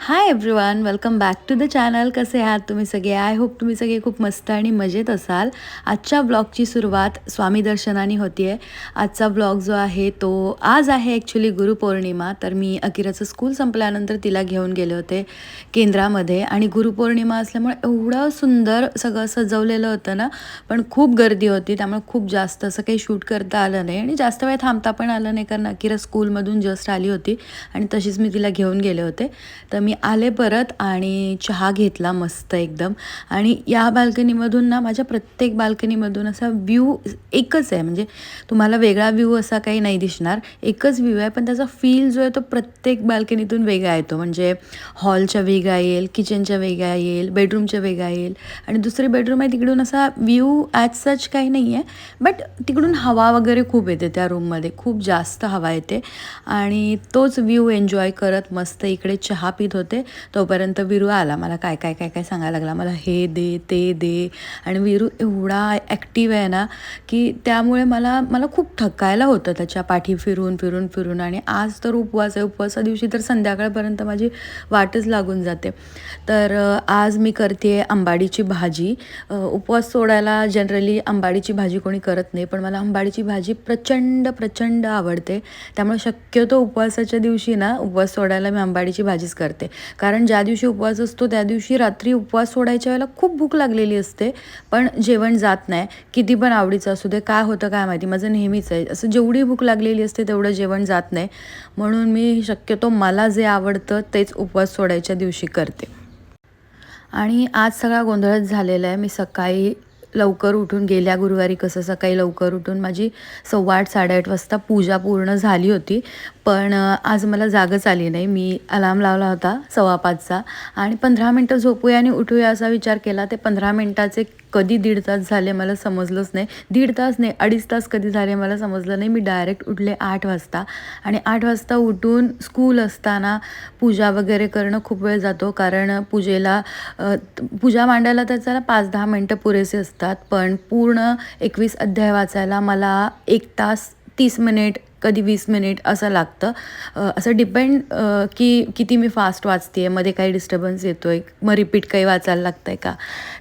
Hi everyone welcome back to the channel कसे आहात तुम्ही सगळे? आय होप तुम्ही सगळे खूप मस्त आणि मजेत असाल. आजच्या ब्लॉगची सुरुवात स्वामी दर्शनाने होती आहे आजचा ब्लॉग जो आहे तो आज आहे ॲक्च्युली गुरुपौर्णिमा तर मी अकिराचं स्कूल संपल्यानंतर तिला घेऊन गेले होते केंद्रामध्ये. आणि गुरुपौर्णिमा असल्यामुळे एवढं सुंदर सगळं सजवलेलं होतं ना पण खूप गर्दी होती. त्यामुळे खूप जास्त असं काही शूट करता आलं नाही. आणि जास्त वेळ थांबता पण आलं नाही कारण अकिरा स्कूलमधून जस्ट आली होती. आणि तशीच मी तिला घेऊन गेले होते. तर मी आले परत आणि चहा घेतला मस्त एकदम. आणि या बाल्कनीमधून ना माझ्या प्रत्येक बाल्कनीमधून असा व्ह्यू एकच आहे. म्हणजे तुम्हाला वेगळा व्ह्यू असा काही नाही दिसणार. एकच व्ह्यू आहे पण त्याचा फील जो आहे तो प्रत्येक बाल्कनीतून वेगळा येतो. म्हणजे हॉलच्या वेगळा येईल किचनच्या वेगळा येईल बेडरूमच्या वेगळा येईल. आणि दुसरी बेडरूम आहे तिकडून असा व्ह्यू ॲज सच काही नाही आहे. बट तिकडून हवा वगैरे खूप येते त्या रूममध्ये खूप जास्त हवा येते. आणि तोच व्ह्यू एन्जॉय करत मस्त इकडे चहा पित होते. तोपर्यंत विरू आला. मला काय काय काय काय सांगायला लागला. मला हे दे ते दे. आणि विरू एवढा ॲक्टिव्ह आहे ना की त्यामुळे मला मला खूप थकायला होतं त्याच्या पाठी फिरून फिरून फिरून. आणि आज तर उपवास आहे. उपवासा दिवशी तर संध्याकाळपर्यंत माझी वाटच लागून जाते. तर आज मी करते आंबाडीची भाजी. उपवास सोडायला जनरली आंबाडीची भाजी कोणी करत नाही पण मला आंबाडीची भाजी प्रचंड प्रचंड आवडते. त्यामुळे शक्यतो उपवासाच्या दिवशी ना उपवास सोडायला मी आंबाडीची भाजीच करते. कारण ज्या दिवशी उपवास असतो त्या दिवशी रात्री उपवास सोडायच्या वेळेला खूप भूक लागलेली असते. पण जेवण जात नाही. किती पण आवडीचं असू दे काय होतं काय माहिती. माझं नेहमीच आहे. असं जेवढी भूक लागलेली असते तेवढं जेवण जात नाही. म्हणून मी शक्यतो मला जे आवडतं तेच उपवास सोडायच्या दिवशी करते. आणि आज सगळा गोंधळच झालेला आहे. मी सकाळी लवकर उठून गेल्या गुरुवारी कसं सकाळी लवकर उठून माझी सव्वा आठ साडेआठ वाजता पूजा पूर्ण झाली होती. पण आज मला जागच आली नाही. मी अलार्म लावला होता सव्वा पाचचा. आणि पंधरा मिनटं झोपूया आणि उठूया असा विचार केला. ते पंधरा मिनटाचे कधी दीड तास झाले मला समजलंच नाही. दीड तास नाही अडीच तास कधी झाले मला समजलं नाही. मी डायरेक्ट उठले आठ वाजता आणि आठ वाजता उठून स्कूल असताना पूजा वगैरे करणं खूप वेळ जातो. कारण पूजेला पूजा मांडायला तर चला पाच दहा मिनटं पुरेसे असतात. पण पूर्ण एकवीस अध्याय वाचायला मला एक तास तीस मिनिट कधी वीस मिनिट असं लागतं. असं डिपेंड की किती मी फास्ट वाचते आहे मध्ये काही डिस्टर्बन्स येतो आहे मग रिपीट काही वाचायला लागतं आहे का?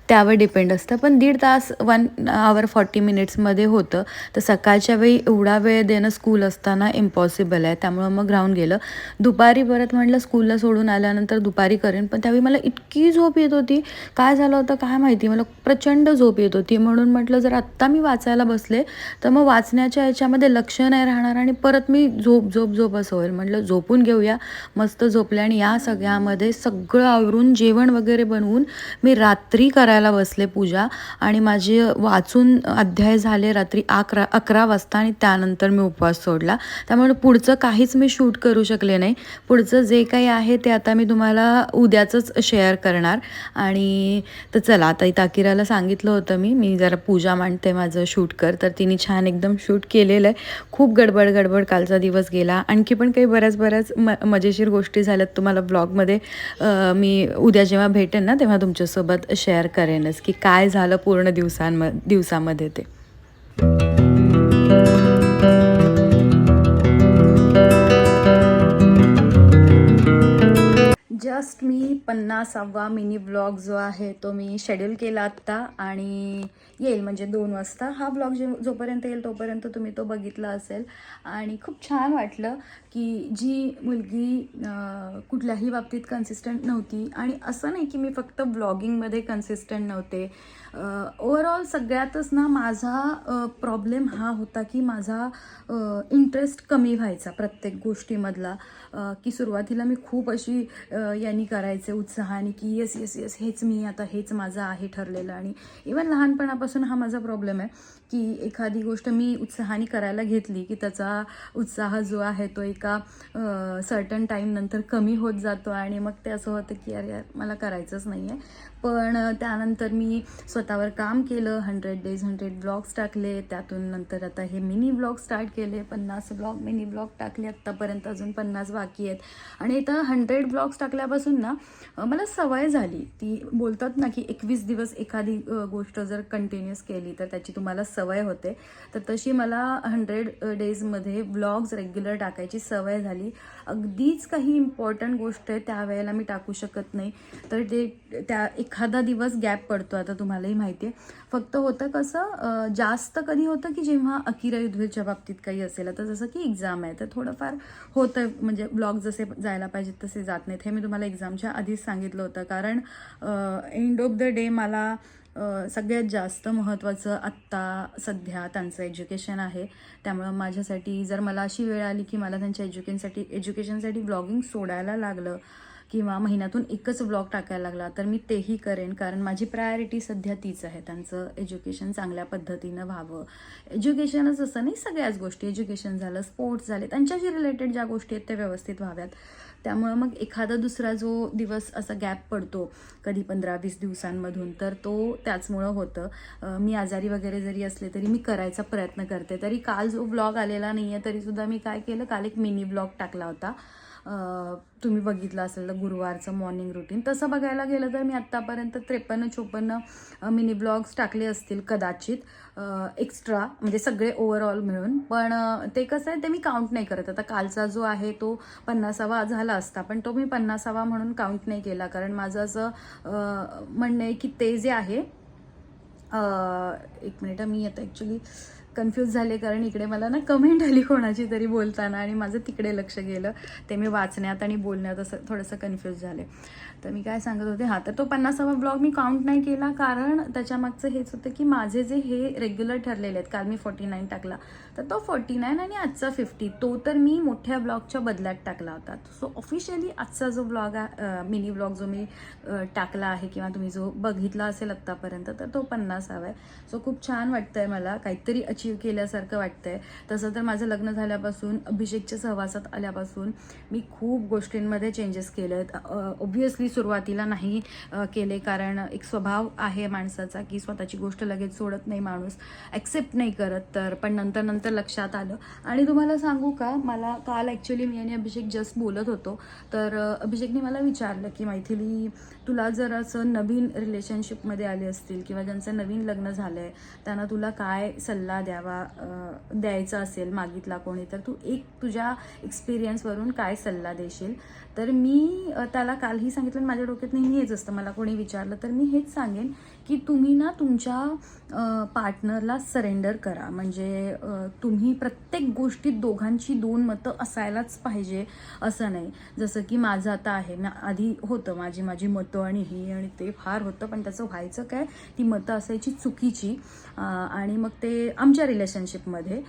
त्यावर डिपेंड असतं. पण दीड तास वन आवर फॉर्टी मिनिट्समध्ये होतं. तर सकाळच्या वेळी एवढा वेळ देणं स्कूल असताना इम्पॉसिबल आहे. त्यामुळं मग राहून गेलं. दुपारी परत म्हटलं स्कूलला सोडून आल्यानंतर दुपारी करेन. पण त्यावेळी मला इतकी झोप येत होती. काय झालं होतं काय माहिती? मला प्रचंड झोप येत होती. म्हणून म्हटलं जर आत्ता मी वाचायला बसले तर मग वाचण्याच्या ह्याच्यामध्ये लक्ष नाही राहणार आणि परत मी झोप झोप झोप असं होईल. म्हटलं झोपून घेऊया मस्त झोपले आणि या सगळ्यामध्ये सगळं आवरून जेवण वगैरे बनवून मी रात्री करायला बसले पूजा आणि माझे वाचून अध्याय झाले रात्री अकरा अकरा वाजता आणि त्यानंतर मी उपवास सोडला. त्यामुळे पुढचं काहीच मी शूट करू शकले नाही. पुढचं जे काही आहे ते आता मी तुम्हाला उद्याचंच शेअर करणार. आणि तर चला आता ताकिराला सांगितलं होतं मी मी जरा पूजा मांडते माझं शूट कर. तर तिने छान एकदम शूट केलेलं आहे. खूप गडबड गडबड कालचा दिवस गेला. आणखी पण काही बऱ्याच बऱ्याच म मजेशीर गोष्टी झाल्यात तुम्हाला ब्लॉगमध्ये. मी उद्या जेव्हा भेटेन ना तेव्हा तुमच्यासोबत शेअर करेनच की काय झालं पूर्ण दिवसांम दिवसामध्ये ते. जस्ट मी पन्नासावा मिनी ब्लॉग जो आहे तो मी शेड्यूल केला आत्ता आणि येईल म्हणजे दोन वाजता. हा ब्लॉग जे जोपर्यंत येईल तोपर्यंत तुम्ही तो बघितला असेल. आणि खूप छान वाटलं की जी मुलगी कुठल्याही बाबतीत कन्सिस्टंट नव्हती. आणि असं नाही की मी फक्त ब्लॉगिंगमध्ये कन्सिस्टंट नव्हते. ओवरऑल सगळ्यातच ना माझा प्रॉब्लेम हा होता की माझा इंटरेस्ट कमी व्हायचा प्रत्येक गोष्टीमधला. की सुरुवातीला मी खूप अशी यांनी करायचे उत्साहाने की येस येस येस हेच मी आता हेच माझं आहे ठरलेलं. आणि इवन लहानपणापासून हा माझा प्रॉब्लेम आहे. की एखादी गोष्ट मी उत्साहाने करायला घेतली की त्याचा उत्साह जो आहे तो एका सर्टन टाईम नंतर कमी होत जातो आणि मग ते असं होतं की अरे यार मला करायचंच नाही आहे पण त्यानंतर मी स्वतःवर काम केलं हंड्रेड डेज हंड्रेड ब्लॉग्स टाकले. त्यातून नंतर आता हे मिनी ब्लॉग स्टार्ट केले. पन्नास ब्लॉग मिनी ब्लॉग टाकले. आत्तापर्यंत अजून पन्नास बाकी आहेत. आणि इथं हंड्रेड ब्लॉग्स टाकल्यापासून ना मला सवय झाली. ती बोलतात ना की एकवीस दिवस एखादी गोष्ट जर कंटिन्युअस केली तर त्याची तुम्हाला सवय सवय होते. तर तशी मला हंड्रेड डेजमध्ये ब्लॉग्स रेग्युलर टाकायची सवय झाली. अगदीच काही इम्पॉर्टंट गोष्ट आहे त्यावेळेला मी टाकू शकत नाही. तर ते त्या एखादा दिवस गॅप पडतो आता तुम्हालाही माहिती आहे. फक्त होतं कसं जास्त कधी होतं की जेव्हा अकिरा युद्धच्या बाबतीत काही असेल आता जसं की एक्झाम आहे तर थोडंफार होतं म्हणजे ब्लॉग जसे जायला पाहिजेत तसे जात नाहीत. हे मी तुम्हाला एक्झामच्या आधीच सांगितलं होतं. कारण एंड ऑफ द डे मला सगळ्यात जास्त महत्त्वाचं आत्ता सध्या त्यांचं एज्युकेशन आहे. त्यामुळं माझ्यासाठी जर मला अशी वेळ आली की मला त्यांच्या एज्युकेशनसाठी एज्युकेशनसाठी ब्लॉगिंग सोडायला लागलं किंवा महिन्यातून एकच ब्लॉग टाकायला लागला तर मी तेही करेन. कारण माझी प्रायोरिटी सध्या तीच आहे. त्यांचं एज्युकेशन चांगल्या पद्धतीनं व्हावं. एज्युकेशनच असं नाही सगळ्याच गोष्टी. एज्युकेशन झालं स्पोर्ट्स झाले त्यांच्याशी रिलेटेड ज्या गोष्टी आहेत त्या व्यवस्थित व्हाव्यात. त्यामुळं मग एखादा दुसरा जो दिवस असा गॅप पडतो कधी पंधरा वीस दिवसांमधून तर तो त्याचमुळं होतं. मी आजारी वगैरे जरी असले तरी मी करायचा प्रयत्न करते. तरी काल जो ब्लॉग आलेला नाही आहे तरीसुद्धा मी काय केलं? काल एक मिनी ब्लॉग टाकला होता. तुम्ही बघितलं असेल तर गुरुवारचं मॉर्निंग रुटीन तसं बघायला गेलं तर मी आत्तापर्यंत त्रेपन्न चोपन्न मिनी ब्लॉग्स टाकले असतील कदाचित. एक्स्ट्रा म्हणजे सगळे ओव्हरऑल मिळून. पण ते कसं आहे ते मी काउंट नाही करत. आता कालचा जो आहे तो पन्नासावा झाला असता पण तो मी पन्नासावा म्हणून काउंट नाही केला. कारण माझं असं म्हणणं आहे की ते जे आहे एक मिनिट मी आता ॲक्च्युली कन्फ्यूज झाले कारण इकडे मला ना कमेंट आली कोणाची तरी बोलताना आणि माझं तिकडे लक्ष गेलं. ते मी वाचण्यात आणि बोलण्यात असं थोडंसं कन्फ्यूज झाले. तर मी काय सांगत होते हा तर तो पन्नासावा ब्लॉग मी काउंट नाही केला कारण त्याच्यामागचं हेच होतं की माझे जे हे रेग्युलर ठरलेले आहेत काल मी फोर्टी नाईन टाकला. तर तो फोर्टी नाईन आणि आजचा फिफ्टी तो तर मी मोठ्या ब्लॉगच्या बदल्यात टाकला होता. सो ऑफिशियली आजचा जो ब्लॉग मिनी ब्लॉग जो मी टाकला आहे किंवा तुम्ही जो बघितला असेल आत्तापर्यंत तर तो पन्नासावा आहे. सो खूप छान वाटतं आहे मला काहीतरी अचीव केल्यासारखं वाटतं आहे तसं तर माझं लग्न झाल्यापासून अभिषेकच्या सहवासात आल्यापासून मी खूप गोष्टींमध्ये चेंजेस केले आहेत ऑब्व्हियसली सुरुवातीला नाही केले कारण एक स्वभाव आहे माणसाचा की स्वतःची गोष्ट लगेच सोडत नाही माणूस ॲक्सेप्ट नाही करत तर. पण नंतर नंतर तर लक्षात आलं. आणि तुम्हाला सांगू का मला काल ॲक्च्युली मी आणि अभिषेक जस्ट बोलत होतो. तर अभिषेकने मला विचारलं की मैथिली तुला जर असं नवीन रिलेशनशिपमध्ये आले असतील किंवा ज्यांचं नवीन लग्न झालं आहे त्यांना तुला काय सल्ला द्यावा द्यायचा असेल मागितला कोणी तर तू एक तुझ्या एक्सपिरियन्सवरून काय सल्ला देशील? तर मी त्याला कालही सांगितलं आणि माझ्या डोक्यात नेहमी हेच असतं मला कोणी विचारलं तर मी हेच सांगेन की तुम्ही ना तुमच्या पार्टनरला सरेंडर करा. म्हणजे तुम्ही प्रत्येक गोष्टीत दोघांची दोन मतं असायलाच पाहिजे असं नाही. जसं की माझं आता आहे ना आधी होतं माझी माझी मतं आणि ही आणि ते फार होतं पण त्याचं व्हायचं काय? ती मतं असायची चुकीची आणि मग ते आमच्या रिलेशनशिपमध्ये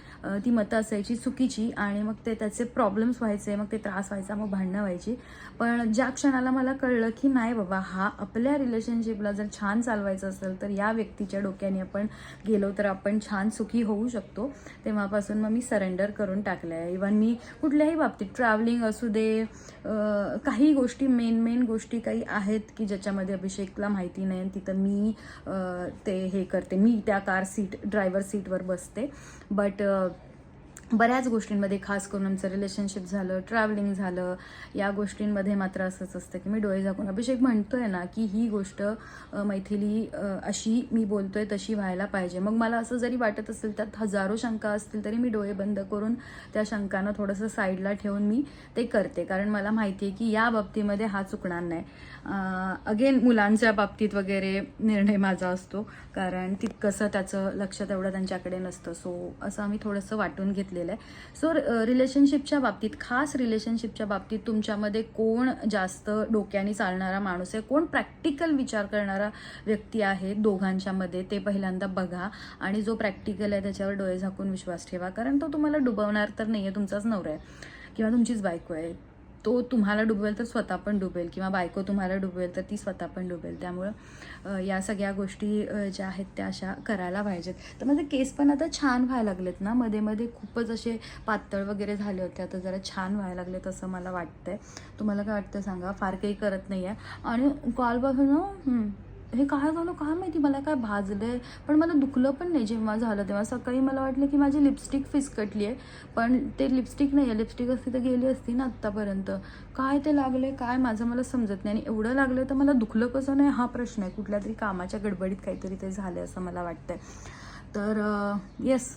ती मतं असायची चुकीची आणि मग ते त्याचे प्रॉब्लेम्स व्हायचे मग ते त्रास व्हायचा मग भांडणं व्हायची. पण ज्या क्षणाला मला कळलं की नाही बाबा हा आपल्या रिलेशनशिपला जर छान चालवायचं असेल तर या व्यक्तीच्या डोक्याने आपण गेलो तर आपण छान सुखी होऊ शकतो. तेव्हापासून मग मी सरेंडर करून टाकलं आहे इवन मी कुठल्याही बाबतीत ट्रॅव्हलिंग असू दे काही गोष्टी मेन मेन गोष्टी काही आहेत की ज्याच्यामध्ये अभिषेकला माहिती नाही तिथं मी ते हे करते. मी त्या कार सीट ड्रायव्हर सीटवर बसते. बट बऱ्याच गोष्टींमध्ये खास करून आमचं रिलेशनशिप झालं ट्रॅव्हलिंग झालं या गोष्टींमध्ये मात्र असंच असतं की मी डोळे झाकून अभिषेक म्हणतोय ना की ही गोष्ट मैथिली अशी मी बोलतोय तशी व्हायला पाहिजे. मग मला असं जरी वाटत असेल त्यात हजारो शंका असतील तरी मी डोळे बंद करून त्या शंकांना थोडंसं साईडला ठेवून मी ते करते. कारण मला माहिती आहे की या बाबतीमध्ये हा चुकणार नाही. अगेन मुलांच्या बाबतीत वगैरे निर्णय माझा असतो. कारण तितकंसं त्याचं लक्ष तेवढं त्यांच्याकडे नसतं. सो असं आम्ही थोडंसं वाटून घेतलं. घेतलेलं आहे. सो रिलेशनशिपच्या बाबतीत खास रिलेशनशिपच्या बाबतीत तुमच्यामध्ये कोण जास्त डोक्याने चालणारा माणूस आहे? कोण प्रॅक्टिकल विचार करणारा व्यक्ती आहे दोघांच्यामध्ये ते पहिल्यांदा बघा आणि जो प्रॅक्टिकल आहे त्याच्यावर डोळे झाकून विश्वास ठेवा. कारण तो तुम्हाला डुबवणार तर नाही आहे तुमचाच नवरा आहे किंवा तुमचीच बायको आहे. तो तुम्हाला डुबवेल तर स्वतः पण डुबेल किंवा बायको तुम्हाला डुबवेल तर ती स्वतः पण डुबेल. त्यामुळं या सगळ्या गोष्टी ज्या आहेत त्या अशा करायला पाहिजेत. तर माझे केस पण आता छान व्हायला लागलेत ना. मध्ये मध्ये खूपच असे पातळ वगैरे झाले होते. आता जरा छान व्हायला लागलेत असं मला वाटतंय. तुम्हाला काय वाटतं सांगा? फार काही करत नाही आहे आणि कालपासून ना हे काय झालं? काय माहिती? मला काय भाजलंय? पण मला दुखलं पण नाही जेव्हा झालं तेव्हा. सकाळी मला वाटलं की माझी लिपस्टिक फिसकटली आहे पण ते लिपस्टिक नाही आहे लिपस्टिक असती तर गेली असती ना आत्तापर्यंत. काय ते लागले काय माझं मला समजत नाही. आणि एवढं लागलं तर मला दुखलं कसं नाही? हा प्रश्न आहे. कुठल्या तरी कामाच्या गडबडीत काहीतरी ते झालं असं मला वाटतंय. तर येस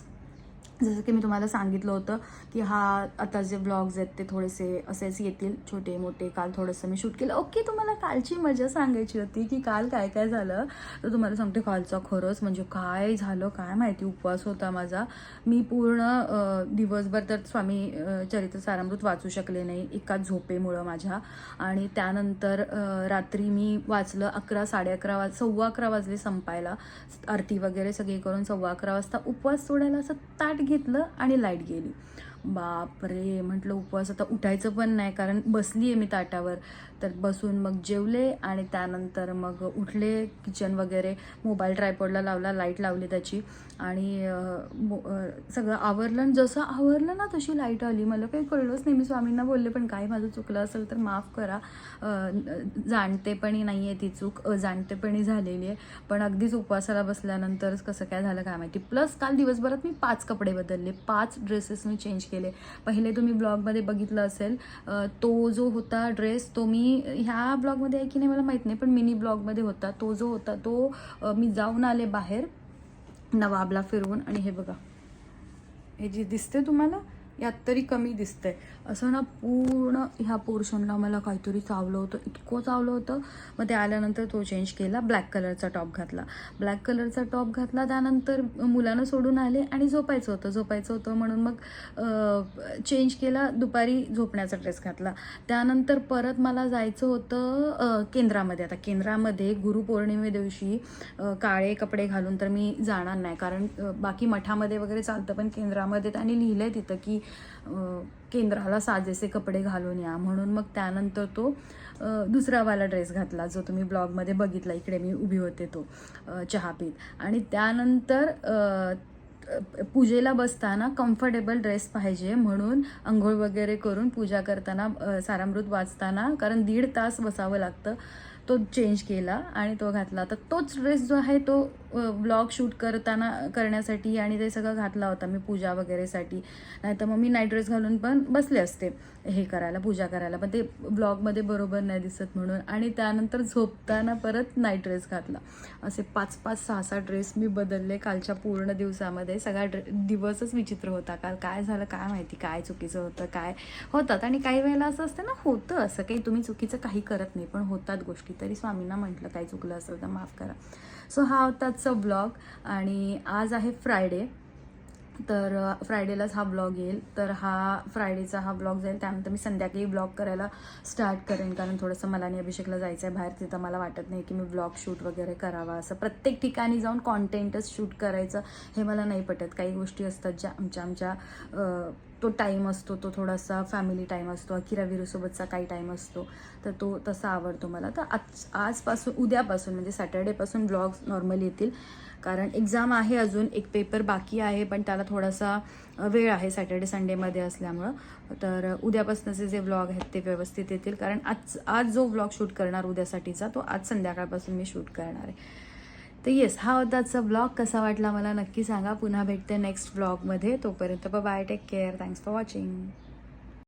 जसं की मी तुम्हाला सांगितलं होतं की हा आता जे ब्लॉग्स आहेत ते थोडेसे असेच येतील छोटे मोठे. काल थोडंसं मी शूट केलं. ओके तुम्हाला कालची मजा सांगायची होती की काल काय काय झालं? तर तुम्हाला सांगते कालचा खरंच म्हणजे काय झालं काय माहिती उपवास होता माझा. मी पूर्ण दिवसभर तर स्वामी चरित्र सारामृत वाचू शकले नाही एका झोपेमुळं माझ्या. आणि त्यानंतर रात्री मी वाचलं अकरा साडे अकरा वाज सव्वा अकरा वाजले संपायला. आरती वगैरे सगळी करून सव्वा अकरा वाजता उपवास सोडायला असं ताट घेतलं आणि लाइट गेली. बापरे! म्हटलं उपवास आता उठायचं पण नाही कारण बसली आहे मी ताटावर. तर बसून मग जेवले आणि त्यानंतर मग उठले किचन वगैरे मोबाईल ट्रायपॉडला लावला लाइट लावली त्याची. आणि मो- सगळं आवरलं आणि जसं आवरलं ना तशी लाइट आली. मला काही कळलंच नाही. मी स्वामींना बोलले पण काय माझं चुकलं असेल तर माफ करा. जाणतेपणी नाही आहे ती चूक अजाणतेपणी झालेली आहे. पण अगदीच उपवासाला बसल्यानंतरच कसं काय झालं काय माहिती. प्लस काल दिवसभरात मी पाच कपडे बदलले. पाच ड्रेसेस मी चेंज केले. पहिले तुम्ही ब्लॉगमध्ये बघितलं असेल तो जो होता ड्रेस तो मी ह्या ब्लॉगमध्ये आहे की नाही मला माहीत नाही पण मिनी ब्लॉगमध्ये होता. तो जो होता तो मी जाऊन आले बाहेर नवाबला फिरवून. आणि हे बघा. हे जे दिसते तुम्हाला यात तरी कमी दिसतंय. असं ना पूर्ण ह्या पोर्शनला मला काहीतरी चावलं होतं इतकं चावलं होतं. मग ते आल्यानंतर तो चेंज केला ब्लॅक कलरचा टॉप घातला. ब्लॅक कलरचा टॉप घातला त्यानंतर मुलानं सोडून आले आणि झोपायचं होतं. झोपायचं होतं म्हणून मग चेंज केला दुपारी झोपण्याचा ड्रेस घातला. त्यानंतर परत मला जायचं होतं केंद्रामध्ये. आता केंद्रामध्ये गुरुपौर्णिमे दिवशी काळे कपडे घालून तर मी जाणार नाही. कारण बाकी मठामध्ये वगैरे चालतं पण केंद्रामध्ये त्यांनी लिहिलं आहे तिथं की केंद्राला साजेसे कपडे घालून या. म्हणून मग त्यानंतर तो दुसरावाला ड्रेस घातला जो तुम्ही ब्लॉगमध्ये बघितला. इकडे मी उभी होते तो चहा पीत आणि त्यानंतर पूजेला बसताना कम्फर्टेबल ड्रेस पाहिजे म्हणून आंघोळ वगैरे करून पूजा करताना सारामृत वाचताना कारण दीड तास बसावं लागतं. तो चेंज केला आणि तो घातला. तर तोच ड्रेस जो आहे तो ब्लॉग शूट करताना करण्यासाठी आणि ते सगळं घातला होता मी पूजा वगैरेसाठी. नाहीतर मग मी नाईट ड्रेस घालून पण बसले असते हे करायला पूजा करायला. पण ते ब्लॉगमध्ये बरोबर नाही दिसत म्हणून. आणि त्यानंतर झोपताना परत नाईट ड्रेस घातला. असे पाच पाच सहा सहा ड्रेस मी बदलले कालच्या पूर्ण दिवसामध्ये. सगळा ड्रे दिवसच विचित्र होता. काल काय झालं काय माहिती काय चुकीचं होतं काय होतात. आणि काही वेळेला असं असतं ना होतं असं. काही तुम्ही चुकीचं काही करत नाही पण होतात गोष्टी. तरी स्वामींना म्हटलं काही चुकलं असेल तर माफ करा. सो हा होता आजचा ब्लॉग आणि आज आहे फ्रायडे तर फ्रायडेलाच हा ब्लॉग येईल. तर हा फ्रायडेचा हा ब्लॉग जाईल. त्यानंतर मी संध्याकाळी ब्लॉग करायला स्टार्ट करेन. कारण थोडंसं मला आणि अभिषेकला जायचं आहे बाहेर. तिथं मला वाटत नाही की मी ब्लॉग शूट वगैरे करावा. असं प्रत्येक ठिकाणी जाऊन कॉन्टेंटच शूट करायचं हे मला नाही पटत. काही गोष्टी असतात ज्या आमच्या आमच्या तो टाईम असतो तो थोडासा फॅमिली टाईम असतो अकिरा विरूसोबतचा काही टाईम असतो तर तो तसा आवडतो मला. तर आज आजपासून उद्यापासून म्हणजे सॅटर्डेपासून ब्लॉग्स नॉर्मल येतील. कारण एक्झाम आहे अजून एक पेपर बाकी आहे पण त्याला थोडासा वेळ आहे सॅटर्डे संडेमध्ये असल्यामुळं. तर उद्यापासूनचे जे व्लॉग आहेत ते व्यवस्थित येतील. कारण आज आज जो व्लॉग शूट करणार उद्यासाठीचा तो आज संध्याकाळपासून मी शूट करणार आहे. तर येस हा होता आजचा ब्लॉग कसा वाटला मला नक्की सांगा. पुन्हा भेटते नेक्स्ट ब्लॉगमध्ये तोपर्यंत bye take care thanks for watching